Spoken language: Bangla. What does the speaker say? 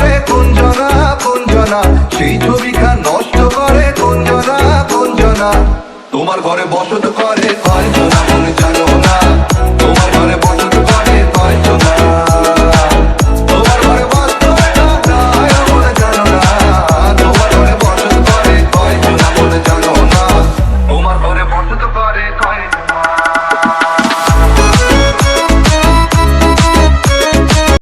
করে কুঞ্জনা কুঞ্জনা। সেই ছবিখান নষ্ট করে কুঞ্জনা কুঞ্জনা। তোমার ঘরে বসত করে